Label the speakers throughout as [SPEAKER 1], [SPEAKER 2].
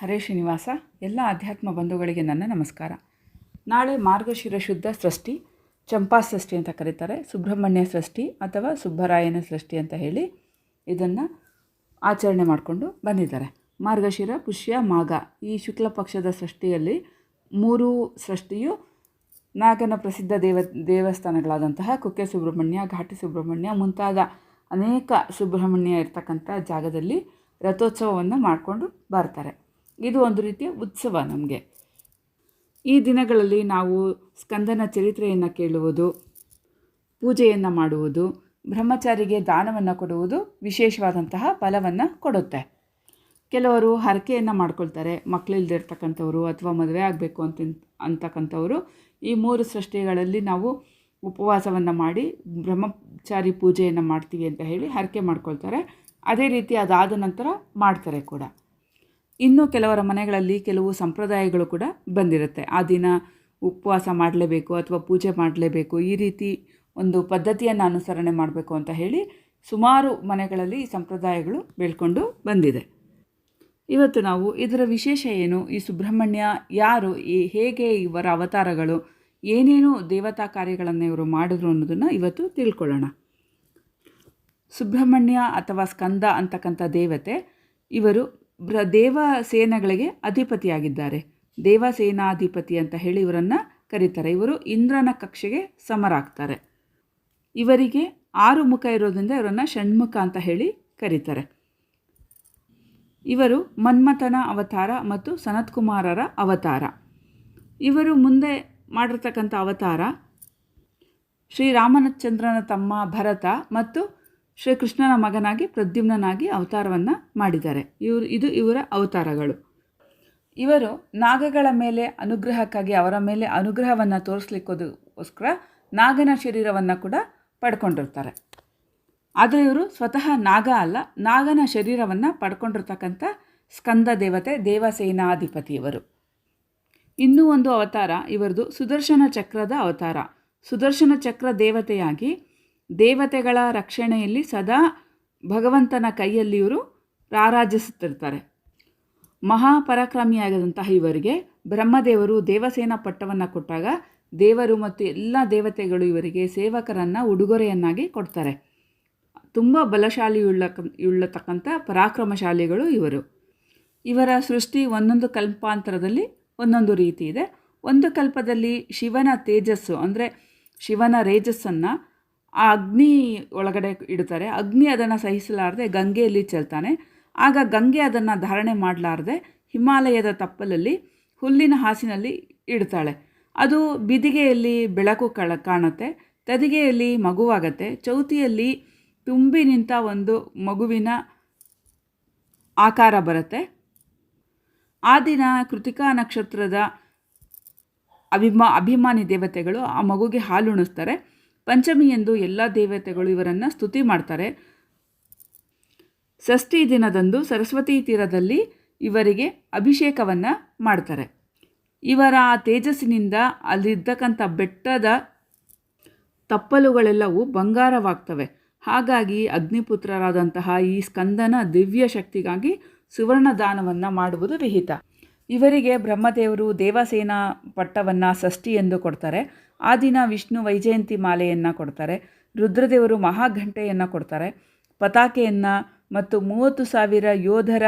[SPEAKER 1] ಹರೇ ಶ್ರೀನಿವಾಸ, ಎಲ್ಲ ಆಧ್ಯಾತ್ಮ ಬಂಧುಗಳಿಗೆ ನನ್ನ ನಮಸ್ಕಾರ. ನಾಳೆ ಮಾರ್ಗಶಿರ ಶುದ್ಧ ಸೃಷ್ಟಿ, ಚಂಪಾ ಸೃಷ್ಟಿ ಅಂತ ಕರೀತಾರೆ, ಸುಬ್ರಹ್ಮಣ್ಯ ಸೃಷ್ಟಿ ಅಥವಾ ಸುಬ್ಬರಾಯನ ಸೃಷ್ಟಿ ಅಂತ ಹೇಳಿ ಇದನ್ನು ಆಚರಣೆ ಮಾಡಿಕೊಂಡು ಬಂದಿದ್ದಾರೆ. ಮಾರ್ಗಶಿರ, ಪುಷ್ಯ, ಮಾಘ ಈ ಶುಕ್ಲ ಪಕ್ಷದ ಸೃಷ್ಟಿಯಲ್ಲಿ ಮೂರು ಸೃಷ್ಟಿಯು ನಾಗನ ಪ್ರಸಿದ್ಧ ದೇವ, ದೇವಸ್ಥಾನಗಳಾದಂತಹ ಕುಕ್ಕೆ ಸುಬ್ರಹ್ಮಣ್ಯ, ಘಾಟಿ ಸುಬ್ರಹ್ಮಣ್ಯ ಮುಂತಾದ ಅನೇಕ ಸುಬ್ರಹ್ಮಣ್ಯ ಇರ್ತಕ್ಕಂಥ ಜಾಗದಲ್ಲಿ ರಥೋತ್ಸವವನ್ನು ಮಾಡಿಕೊಂಡು ಬರ್ತಾರೆ. ಇದು ಒಂದು ರೀತಿಯ ಉತ್ಸವ ನಮಗೆ. ಈ ದಿನಗಳಲ್ಲಿ ನಾವು ಸ್ಕಂದನ ಚರಿತ್ರೆಯನ್ನು ಕೇಳುವುದು, ಪೂಜೆಯನ್ನು ಮಾಡುವುದು, ಬ್ರಹ್ಮಚಾರಿಗೆ ದಾನವನ್ನು ಕೊಡುವುದು ವಿಶೇಷವಾದಂತಹ ಫಲವನ್ನು ಕೊಡುತ್ತೆ. ಕೆಲವರು ಹರಕೆಯನ್ನು ಮಾಡ್ಕೊಳ್ತಾರೆ ಮಕ್ಕಳಿಲ್ದಿರ್ತಕ್ಕಂಥವ್ರು ಅಥವಾ ಮದುವೆ ಆಗಬೇಕು ಅಂತ ಅಂತಕ್ಕಂಥವ್ರು. ಈ ಮೂರು ಸೃಷ್ಟಿಗಳಲ್ಲಿ ನಾವು ಉಪವಾಸವನ್ನು ಮಾಡಿ ಬ್ರಹ್ಮಚಾರಿ ಪೂಜೆಯನ್ನು ಮಾಡ್ತೀವಿ ಅಂತ ಹೇಳಿ ಹರಕೆ ಮಾಡ್ಕೊಳ್ತಾರೆ. ಅದೇ ರೀತಿ ಅದಾದ ನಂತರ ಮಾಡ್ತಾರೆ ಕೂಡ. ಇನ್ನು ಕೆಲವರ ಮನೆಗಳಲ್ಲಿ ಕೆಲವು ಸಂಪ್ರದಾಯಗಳು ಕೂಡ ಬಂದಿರುತ್ತೆ. ಆ ದಿನ ಉಪವಾಸ ಮಾಡಲೇಬೇಕು ಅಥವಾ ಪೂಜೆ ಮಾಡಲೇಬೇಕು. ಈ ರೀತಿ ಒಂದು ಪದ್ಧತಿಯನ್ನು ಅನುಸರಣೆ ಮಾಡಬೇಕು ಅಂತ ಹೇಳಿ ಸುಮಾರು ಮನೆಗಳಲ್ಲಿ ಈ ಸಂಪ್ರದಾಯಗಳು ಬೆಳ್ಕೊಂಡು ಬಂದಿದೆ. ಇವತ್ತು ನಾವು ಇದರ ವಿಶೇಷ ಏನು? ಈ ಸುಬ್ರಹ್ಮಣ್ಯ ಯಾರು? ಈ ಹೇಗೆ ಇವರ ಅವತಾರಗಳು? ಏನೇನು ದೇವತಾ ಕಾರ್ಯಗಳನ್ನು ಇವರು ಮಾಡಿದ್ರು ಅನ್ನೋದನ್ನು ಇವತ್ತು ತಿಳ್ಕೊಳ್ಳೋಣ. ಸುಬ್ರಹ್ಮಣ್ಯ ಅಥವಾ ಸ್ಕಂದ ಅಂತಕ್ಕಂಥ ದೇವತೆ ಇವರು ಬ್ರ ದೇವ ಸೇನೆಗಳಿಗೆ ಅಧಿಪತಿಯಾಗಿದ್ದಾರೆ. ದೇವಸೇನಾಧಿಪತಿ ಅಂತ ಹೇಳಿ ಇವರನ್ನು ಕರೀತಾರೆ. ಇವರು ಇಂದ್ರನ ಕಕ್ಷೆಗೆ ಸಮರಾಗ್ತಾರೆ. ಇವರಿಗೆ ಆರು ಮುಖ ಇರೋದ್ರಿಂದ ಇವರನ್ನು ಷಣ್ಮುಖ ಅಂತ ಹೇಳಿ ಕರೀತಾರೆ. ಇವರು ಮನ್ಮಥನ ಅವತಾರ ಮತ್ತು ಸನತ್ಕುಮಾರರ ಅವತಾರ. ಇವರು ಮುಂದೆ ಮಾಡಿರ್ತಕ್ಕಂಥ ಅವತಾರ ಶ್ರೀರಾಮಚಂದ್ರನ ತಮ್ಮ ಭರತ ಮತ್ತು ಶ್ರೀಕೃಷ್ಣನ ಮಗನಾಗಿ ಪ್ರದ್ಯುಮ್ನಾಗಿ ಅವತಾರವನ್ನು ಮಾಡಿದ್ದಾರೆ. ಇವರು, ಇದು ಇವರ ಅವತಾರಗಳು. ಇವರು ನಾಗಗಳ ಮೇಲೆ ಅನುಗ್ರಹಕ್ಕಾಗಿ, ಅವರ ಮೇಲೆ ಅನುಗ್ರಹವನ್ನು ತೋರಿಸ್ಲಿಕ್ಕೋದಕ್ಕೋಸ್ಕರ ನಾಗನ ಶರೀರವನ್ನು ಕೂಡ ಪಡ್ಕೊಂಡಿರ್ತಾರೆ. ಆದರೆ ಇವರು ಸ್ವತಃ ನಾಗ ಅಲ್ಲ, ನಾಗನ ಶರೀರವನ್ನು ಪಡ್ಕೊಂಡಿರ್ತಕ್ಕಂಥ ಸ್ಕಂದ ದೇವತೆ, ದೇವಸೇನಾಧಿಪತಿಯವರು. ಇನ್ನೂ ಒಂದು ಅವತಾರ, ಇವರದು ಸುದರ್ಶನ ಚಕ್ರದ ಅವತಾರ. ಸುದರ್ಶನ ಚಕ್ರ ದೇವತೆಯಾಗಿ ದೇವತೆಗಳ ರಕ್ಷಣೆಯಲ್ಲಿ ಸದಾ ಭಗವಂತನ ಕೈಯಲ್ಲಿ ಇವರು ರಾರಾಜಿಸುತ್ತಿರ್ತಾರೆ. ಮಹಾಪರಾಕ್ರಮಿಯಾಗದಂತಹ ಇವರಿಗೆ ಬ್ರಹ್ಮದೇವರು ದೇವಸೇನಾ ಪಟ್ಟವನ್ನು ಕೊಟ್ಟಾಗ ದೇವರು ಮತ್ತು ಎಲ್ಲ ದೇವತೆಗಳು ಇವರಿಗೆ ಸೇವಕರನ್ನು ಉಡುಗೊರೆಯನ್ನಾಗಿ ಕೊಡ್ತಾರೆ. ತುಂಬ ಬಲಶಾಲಿಯುಳ್ಳ ಉಳ್ಳತಕ್ಕಂಥ ಪರಾಕ್ರಮಶಾಲಿಗಳು ಇವರು. ಇವರ ಸೃಷ್ಟಿ ಒಂದೊಂದು ಕಲ್ಪಾಂತರದಲ್ಲಿ ಒಂದೊಂದು ರೀತಿ ಇದೆ. ಒಂದು ಕಲ್ಪದಲ್ಲಿ ಶಿವನ ತೇಜಸ್ಸು ಅಂದರೆ ಶಿವನ ರೇಜಸ್ಸನ್ನು ಆ ಅಗ್ನಿ ಒಳಗಡೆ ಇಡ್ತಾರೆ. ಅಗ್ನಿ ಅದನ್ನು ಸಹಿಸಲಾರದೆ ಗಂಗೆಯಲ್ಲಿ ಚೆಲ್ತಾನೆ. ಆಗ ಗಂಗೆ ಅದನ್ನು ಧಾರಣೆ ಮಾಡಲಾರದೆ ಹಿಮಾಲಯದ ತಪ್ಪಲಲ್ಲಿ ಹುಲ್ಲಿನ ಹಾಸಿನಲ್ಲಿ ಇಡ್ತಾಳೆ. ಅದು ಬಿದಿಗೆಯಲ್ಲಿ ಬೆಳಕು ಕಳ, ಕಾಣುತ್ತೆ. ತದಿಗೆಯಲ್ಲಿ ಮಗುವಾಗತ್ತೆ. ಚೌತಿಯಲ್ಲಿ ತುಂಬಿ ನಿಂತ ಒಂದು ಮಗುವಿನ ಆಕಾರ ಬರುತ್ತೆ. ಆ ದಿನ ಕೃತಿಕಾ ನಕ್ಷತ್ರದ ಅಭಿಮಾ, ಅಭಿಮಾನಿ ದೇವತೆಗಳು ಆ ಮಗುಗೆ ಹಾಲು ಉಣಿಸ್ತಾರೆ ಪಂಚಮಿ ಎಂದು ಎಲ್ಲ ದೇವತೆಗಳು ಇವರನ್ನು ಸ್ತುತಿ ಮಾಡ್ತಾರೆ. ಷಷ್ಠಿ ದಿನದಂದು ಸರಸ್ವತಿ ತೀರದಲ್ಲಿ ಇವರಿಗೆ ಅಭಿಷೇಕವನ್ನು ಮಾಡ್ತಾರೆ. ಇವರ ಆ ತೇಜಸ್ಸಿನಿಂದ ಅಲ್ಲಿದ್ದಕ್ಕಂಥ ಬೆಟ್ಟದ ತಪ್ಪಲುಗಳೆಲ್ಲವೂ ಬಂಗಾರವಾಗ್ತವೆ. ಹಾಗಾಗಿ ಅಗ್ನಿಪುತ್ರರಾದಂತಹ ಈ ಸ್ಕಂದನ ದಿವ್ಯ ಶಕ್ತಿಗಾಗಿ ಸುವರ್ಣ ದಾನವನ್ನು ಮಾಡುವುದು ವಿಹಿತ. ಇವರಿಗೆ ಬ್ರಹ್ಮದೇವರು ದೇವಸೇನಾ ಪಟ್ಟವನ್ನು ಷಷ್ಠಿ ಎಂದು ಕೊಡ್ತಾರೆ. ಆ ದಿನ ವಿಷ್ಣು ವೈಜಯಂತಿ ಮಾಲೆಯನ್ನು ಕೊಡ್ತಾರೆ. ರುದ್ರದೇವರು ಮಹಾಘಂಟೆಯನ್ನು ಕೊಡ್ತಾರೆ. ಪತಾಕೆಯನ್ನು ಮತ್ತು ಮೂವತ್ತು ಸಾವಿರ ಯೋಧರ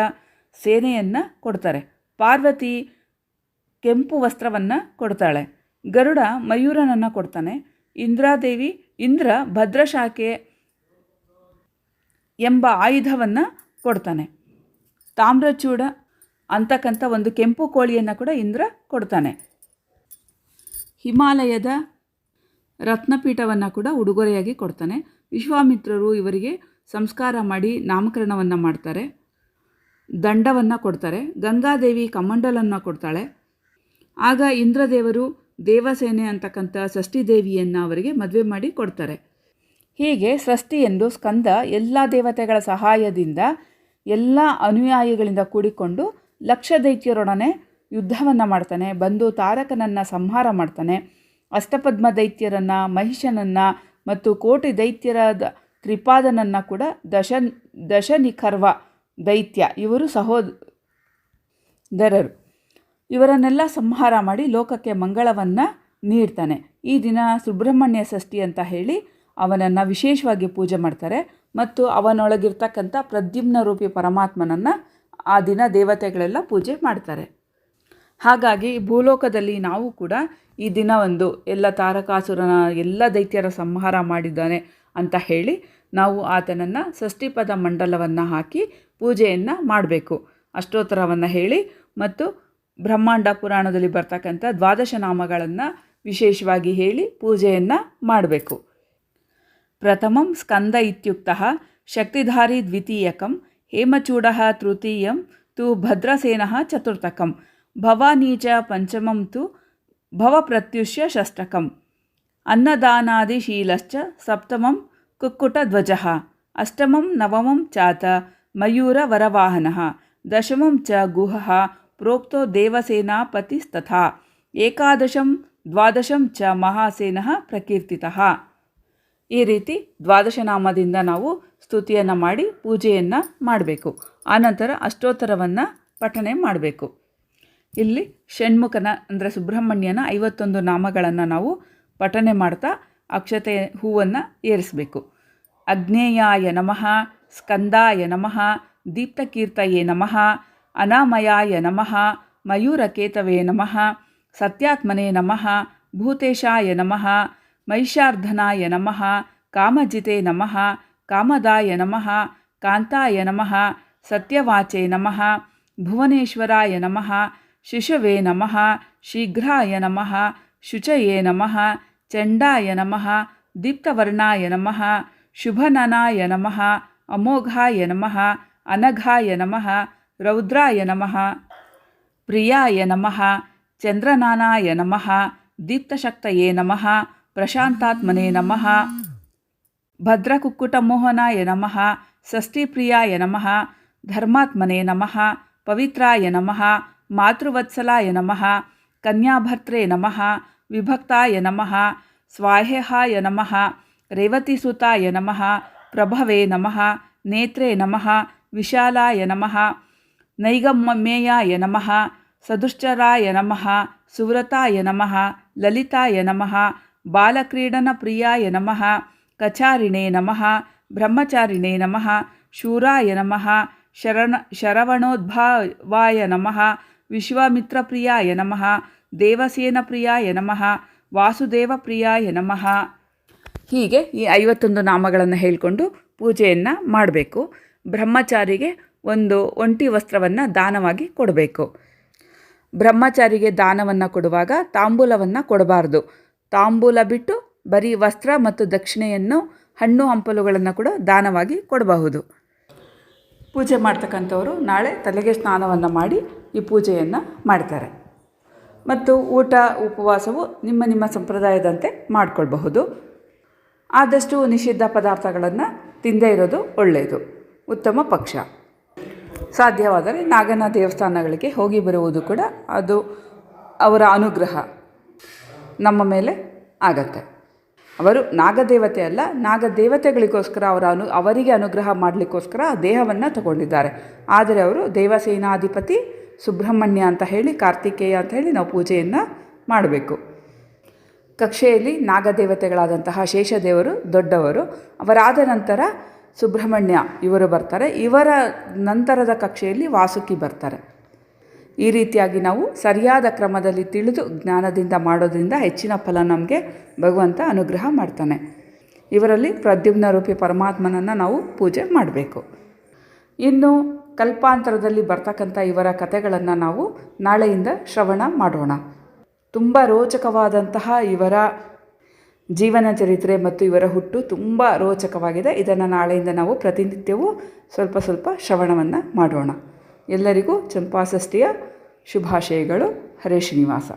[SPEAKER 1] ಸೇನೆಯನ್ನು ಕೊಡ್ತಾರೆ. ಪಾರ್ವತಿ ಕೆಂಪು ವಸ್ತ್ರವನ್ನು ಕೊಡ್ತಾಳೆ. ಗರುಡ ಮಯೂರನನ್ನು ಕೊಡ್ತಾನೆ. ಇಂದ್ರಾದೇವಿ ಇಂದ್ರ ಭದ್ರಶಾಖೆ ಎಂಬ ಆಯುಧವನ್ನು ಕೊಡ್ತಾನೆ. ತಾಮ್ರಚೂಡ ಅಂತಕ್ಕಂಥ ಒಂದು ಕೆಂಪು ಕೋಳಿಯನ್ನು ಕೂಡ ಇಂದ್ರ ಕೊಡ್ತಾನೆ. ಹಿಮಾಲಯದ ರತ್ನಪೀಠವನ್ನು ಕೂಡ ಉಡುಗೊರೆಯಾಗಿ ಕೊಡ್ತಾನೆ. ವಿಶ್ವಾಮಿತ್ರರು ಇವರಿಗೆ ಸಂಸ್ಕಾರ ಮಾಡಿ ನಾಮಕರಣವನ್ನು ಮಾಡ್ತಾರೆ. ದಂಡವನ್ನು ಕೊಡ್ತಾರೆ. ಗಂಗಾದೇವಿ ಕಮಂಡಲನ್ನು ಕೊಡ್ತಾಳೆ. ಆಗ ಇಂದ್ರದೇವರು ದೇವಸೇನೆ ಅಂತಕ್ಕಂಥ ಷಷ್ಠಿ ದೇವಿಯನ್ನು ಅವರಿಗೆ ಮದುವೆ ಮಾಡಿ ಕೊಡ್ತಾರೆ. ಹೀಗೆ? ಸೃಷ್ಟಿ ಎಂದು ಸ್ಕಂದ ಎಲ್ಲ ದೇವತೆಗಳ ಸಹಾಯದಿಂದ ಎಲ್ಲ ಅನುಯಾಯಿಗಳಿಂದ ಕೂಡಿಕೊಂಡು ಲಕ್ಷ ದೈತ್ಯರೊಡನೆ ಯುದ್ಧವನ್ನು ಮಾಡ್ತಾನೆ, ಬಂದು ತಾರಕನನ್ನು ಸಂಹಾರ ಮಾಡ್ತಾನೆ, ಅಷ್ಟಪದ್ಮ ದೈತ್ಯರನ್ನು, ಮಹಿಷನನ್ನು ಮತ್ತು ಕೋಟಿ ದೈತ್ಯರಾದ ತ್ರಿಪಾದನನ್ನು ಕೂಡ ದಶ, ದಶನಿಖರ್ವ ದೈತ್ಯ ಇವರು ಸಹೋದರರು. ಇವರನ್ನೆಲ್ಲ ಸಂಹಾರ ಮಾಡಿ ಲೋಕಕ್ಕೆ ಮಂಗಳವನ್ನು ನೀಡ್ತಾನೆ. ಈ ದಿನ ಸುಬ್ರಹ್ಮಣ್ಯ ಷಷ್ಠಿ ಅಂತ ಹೇಳಿ ಅವನನ್ನು ವಿಶೇಷವಾಗಿ ಪೂಜೆ ಮಾಡ್ತಾರೆ ಮತ್ತು ಅವನೊಳಗಿರ್ತಕ್ಕಂಥ ಪ್ರದ್ಯುಮ್ನ ರೂಪಿ ಪರಮಾತ್ಮನನ್ನು ಆ ದಿನ ದೇವತೆಗಳೆಲ್ಲ ಪೂಜೆ ಮಾಡ್ತಾರೆ. ಹಾಗಾಗಿ ಭೂಲೋಕದಲ್ಲಿ ನಾವು ಕೂಡ ಈ ದಿನ ಒಂದು ಎಲ್ಲ ತಾರಕಾಸುರನ ಎಲ್ಲ ದೈತ್ಯರ ಸಂಹಾರ ಮಾಡಿದ್ದಾನೆ ಅಂತ ಹೇಳಿ ನಾವು ಆತನನ್ನು ಷಷ್ಠಿಪದ ಮಂಡಲವನ್ನು ಹಾಕಿ ಪೂಜೆಯನ್ನು ಮಾಡಬೇಕು. ಅಷ್ಟೋತ್ತರವನ್ನು ಹೇಳಿ ಮತ್ತು ಬ್ರಹ್ಮಾಂಡ ಪುರಾಣದಲ್ಲಿ ಬರ್ತಕ್ಕಂಥ ದ್ವಾದಶ ನಾಮಗಳನ್ನು ವಿಶೇಷವಾಗಿ ಹೇಳಿ ಪೂಜೆಯನ್ನು ಮಾಡಬೇಕು. ಪ್ರಥಮಂ ಸ್ಕಂದ ಇತ್ಯುಕ್ತ ಶಕ್ತಿಧಾರಿ ದ್ವಿತೀಯಕಂ ಹೇಮಚೂಡಃ ತೃತೀಯಂ ತು ಭದ್ರಸೇನಃ ಚತುರ್ಥಕಂ ಭವಾನಿ ಚ ಪಂಚಮಂ ತು ಭವಪ್ರತ್ಯುಷ್ಯ ಷಷ್ಠಕಂ ಅನ್ನದಾನಾದಿಶೀಲಶ್ಚ ಸಪ್ತಮಂ ಕುಕ್ಕುಟಧ್ವಜಃ ಅಷ್ಟಮಂ ನವಮಂ ಚಾತ ಮಯೂರವರವಾಹನಃ ದಶಮಂ ಚ ಗುಹಃ ಪ್ರೋಕ್ತೋ ದೇವಸೇನಾಪತಿಸ್ತಥಾ ಏಕಾದಶಂ ದ್ವಾದಶಂ ಚ ಮಹಾಸೇನಃ ಪ್ರಕೀರ್ತಿತಃ ಈ ರೀತಿ ದ್ವಾದಶನಾಮದಿಂದ ನಾವು ಸ್ತುತಿಯನ್ನು ಮಾಡಿ ಪೂಜೆಯನ್ನು ಮಾಡಬೇಕು ಆನಂತರ ಅಷ್ಟೋತ್ತರವನ್ನು ಪಠನೆ ಮಾಡಬೇಕು ಇಲ್ಲಿ ಷಣ್ಮುಖನ, ಅಂದರೆ ಸುಬ್ರಹ್ಮಣ್ಯನ ಐವತ್ತೊಂದು ನಾಮಗಳನ್ನು ನಾವು ಪಠನೆ ಮಾಡ್ತಾ ಅಕ್ಷತೆ ಹೂವನ್ನು ಏರಿಸಬೇಕು. ಅಗ್ನೇಯಾಯ ನಮಃ, ಸ್ಕಂದಾಯ ನಮಃ, ದೀಪ್ತಕೀರ್ತಯೇ ನಮಃ, ಅನಾಮಯಾಯ ನಮಃ, ಮಯೂರಕೇತವೇ ನಮಃ, ಸತ್ಯಾತ್ಮನೇ ನಮಃ, ಭೂತೇಶಾಯ ನಮಃ ಮೈಷಾರ್ಧನಾಯ ನಮಃ, ಕಾಮಜಿತೆ ನಮಃ, ಕಾಮದಾಯ ನಮಃ, ಕಾಂತಾಯ ನಮಃ, ಸತ್ಯವಾಚೆ ನಮಃ, ಭುವನೇಶ್ವರಾಯ ನಮಃ ಶಿಶುವೇ ನಮಃ ಶೀಘ್ರಾಯ ನಮಃ ಶುಚಯೇ ನಮಃ ಚಂಡಾಯ ನಮಃ ದೀಪ್ತವರ್ಣಾಯ ನಮಃ ಶುಭನನಾಯ ನಮಃ ಅಮೋಘಾಯ ನಮಃ ಅನಘಾಯ ನಮಃ ರೌದ್ರಾಯ ನಮಃ ಪ್ರಿಯಾಯ ನಮಃ ಚಂದ್ರನಾನಾಯ ನಮಃ ದೀಪ್ತಶಕ್ತಯೇ ನಮಃ ಪ್ರಶಾಂತಾತ್ಮನೇ ನಮಃ ಭದ್ರಕುಕ್ಕುಟಮೋಹನಾಯ ನಮಃ ಷಷ್ಠಿಪ್ರಿಯಾಯ ನಮಃ ಧರ್ಮಾತ್ಮನೇ ನಮಃ ಪವಿತ್ರಾಯ ನಮಃ ಮಾತೃವತ್ಸಲಾಯ ನಮಃ ಕನ್ಯಾಭರ್ತ್ರೇ ನಮಃ ವಿಭಕ್ತಾಯ ನಮಃ ಸ್ವಾಹ್ಯಹಾಯ ನಮಃ ರೇವತಿಸುತಾಯ ನಮಃ ಪ್ರಭವೇ ನಮಃ ನೇತ್ರೇ ನಮಃ ವಿಶಾಲಾಯ ನಮಃ ನೈಗಮ್ಯೇಯಾಯ ನಮಃ ಸದುಶ್ಚರಾಯ ನಮಃ ಸುವ್ರತಾಯ ನಮಃ ಲಲಿತಾಯ ನಮಃ ಬಾಲಕ್ರೀಡನಪ್ರಿಯಾಯ ನಮಃ ಕಚಾರಿಣೇ ನಮಃ ಬ್ರಹ್ಮಚಾರಿಣೇ ನಮಃ ಶೂರಾಯ ನಮಃ ಶರಣ ಶರವಣೋದ್ಭವಾಯ ನಮಃ ವಿಶ್ವಾಮಿತ್ರಪ್ರಿಯಾಯ ನಮಃ. ದೇವಸೇನ ಪ್ರಿಯಾಯ ನಮಃ. ವಾಸುದೇವ ಪ್ರಿಯಾಯ ನಮಃ. ಹೀಗೆ ಈ ಐವತ್ತೊಂದು ನಾಮಗಳನ್ನು ಹೇಳಿಕೊಂಡು ಪೂಜೆಯನ್ನು ಮಾಡಬೇಕು. ಬ್ರಹ್ಮಚಾರಿಗೆ ಒಂದು ಒಂಟಿ ವಸ್ತ್ರವನ್ನು ದಾನವಾಗಿ ಕೊಡಬೇಕು. ಬ್ರಹ್ಮಚಾರಿಗೆ ದಾನವನ್ನು ಕೊಡುವಾಗ ತಾಂಬೂಲವನ್ನು ಕೊಡಬಾರ್ದು. ತಾಂಬೂಲ ಬಿಟ್ಟು ಬರೀ ವಸ್ತ್ರ ಮತ್ತು ದಕ್ಷಿಣೆಯನ್ನು ಹಣ್ಣು ಹಂಪಲುಗಳನ್ನು ಕೂಡ ದಾನವಾಗಿ ಕೊಡಬಹುದು. ಪೂಜೆ ಮಾಡ್ತಕ್ಕಂಥವರು ನಾಳೆ ತಲೆಗೆ ಸ್ನಾನವನ್ನು ಮಾಡಿ ಈ ಪೂಜೆಯನ್ನು ಮಾಡ್ತಾರೆ. ಮತ್ತು ಊಟ, ಉಪವಾಸವು ನಿಮ್ಮ ನಿಮ್ಮ ಸಂಪ್ರದಾಯದಂತೆ ಮಾಡಿಕೊಳ್ಬಹುದು. ಆದಷ್ಟು ನಿಷಿದ್ಧ ಪದಾರ್ಥಗಳನ್ನು ತಿಂದೇ ಇರೋದು ಒಳ್ಳೆಯದು ಉತ್ತಮ ಪಕ್ಷ. ಸಾಧ್ಯವಾದರೆ ನಾಗನ ದೇವಸ್ಥಾನಗಳಿಗೆ ಹೋಗಿ ಬರುವುದು ಕೂಡ ಅದು ಅವರ ಅನುಗ್ರಹ. ನಮ್ಮ ಮೇಲೆ ಆಗತ್ತೆ. ಅವರು ನಾಗದೇವತೆ ಅಲ್ಲ, ನಾಗದೇವತೆಗಳಿಗೋಸ್ಕರ ಅವರ ಅನು, ಅವರಿಗೆ ಅನುಗ್ರಹ ಮಾಡಲಿಕ್ಕೋಸ್ಕರ ದೇಹವನ್ನು ತಗೊಂಡಿದ್ದಾರೆ. ಆದರೆ ಅವರು ದೇವಸೇನಾಧಿಪತಿ ಸುಬ್ರಹ್ಮಣ್ಯ ಅಂತ ಹೇಳಿ, ಕಾರ್ತಿಕೇಯ ಅಂತ ಹೇಳಿ ನಾವು ಪೂಜೆಯನ್ನು ಮಾಡಬೇಕು. ಕಕ್ಷೆಯಲ್ಲಿ ನಾಗದೇವತೆಗಳಾದಂತಹ ಶೇಷದೇವರು ದೊಡ್ಡವರು, ಅವರಾದ ನಂತರ ಸುಬ್ರಹ್ಮಣ್ಯ ಇವರು ಬರ್ತಾರೆ. ಇವರ ನಂತರದ ಕಕ್ಷೆಯಲ್ಲಿ ವಾಸುಕಿ ಬರ್ತಾರೆ. ಈ ರೀತಿಯಾಗಿ ನಾವು ಸರಿಯಾದ ಕ್ರಮದಲ್ಲಿ ತಿಳಿದು ಜ್ಞಾನದಿಂದ ಮಾಡೋದ್ರಿಂದ ಹೆಚ್ಚಿನ ಫಲ ನಮಗೆ ಭಗವಂತ ಅನುಗ್ರಹ ಮಾಡ್ತಾನೆ. ಇವರಲ್ಲಿ ಪ್ರದ್ಯುಮ್ನ ರೂಪಿ ಪರಮಾತ್ಮನನ್ನು ನಾವು ಪೂಜೆ ಮಾಡಬೇಕು. ಇನ್ನು ಕಲ್ಪಾಂತರದಲ್ಲಿ ಬರ್ತಕ್ಕಂಥ ಇವರ ಕಥೆಗಳನ್ನು ನಾವು ನಾಳೆಯಿಂದ ಶ್ರವಣ ಮಾಡೋಣ. ತುಂಬ ರೋಚಕವಾದಂತಹ ಇವರ ಜೀವನ ಚರಿತ್ರೆ ಮತ್ತು ಇವರ ಹುಟ್ಟು ತುಂಬ ರೋಚಕವಾಗಿದೆ. ಇದನ್ನು ನಾಳೆಯಿಂದ ನಾವು ಪ್ರತಿನಿತ್ಯವೂ ಸ್ವಲ್ಪ ಸ್ವಲ್ಪ ಶ್ರವಣವನ್ನು ಮಾಡೋಣ. ಎಲ್ಲರಿಗೂ ಚಂಪಾಷಷ್ಠಿಯ ಶುಭಾಶಯಗಳು. ಹರೇ ಶ್ರೀನಿವಾಸ.